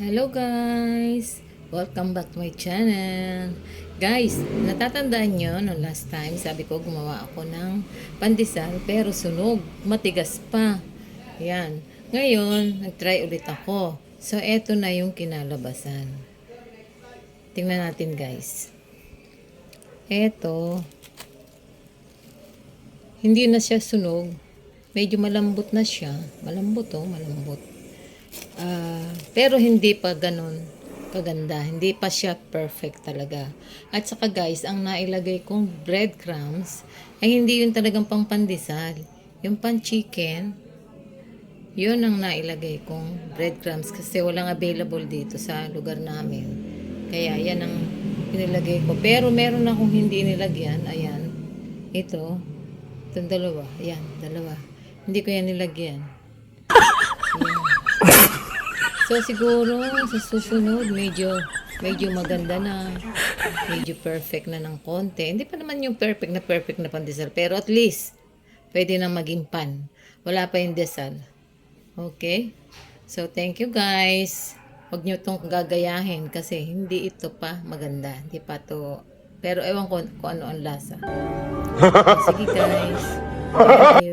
Hello guys! Welcome back to my channel. Guys, natatandaan nyo nung last time, sabi ko gumawa ako ng pandesal pero sunog, matigas pa. Yan. Ngayon, nag-try ulit ako. So, eto na yung kinalabasan. Tingnan natin guys. Eto, hindi na siya sunog. Medyo malambot na siya. Malambot oh, malambot. Ah, pero hindi pa ganun kaganda. Hindi pa siya perfect talaga. At saka guys, ang nailagay kong breadcrumbs ay hindi yun talagang pang pandesal. Yung pan chicken, yun ang nailagay kong breadcrumbs kasi walang available dito sa lugar namin. Kaya yan ang inilagay ko. Pero meron akong hindi nilagyan. Ayan. Ito. Itong dalawa. Ayan. Dalawa. Hindi ko yan nilagyan. So siguro sa susunod medyo medyo maganda na medyo perfect na ng konti. Hindi pa naman yung perfect na perfect na pandesal pero at least pwede na maging pan. Wala pa yung desal. Okay? So thank you guys. Huwag nyo itong gagayahin kasi hindi ito pa maganda. Hindi pa to pero ewan ko kung ano ang lasa. Sige guys. Thank you.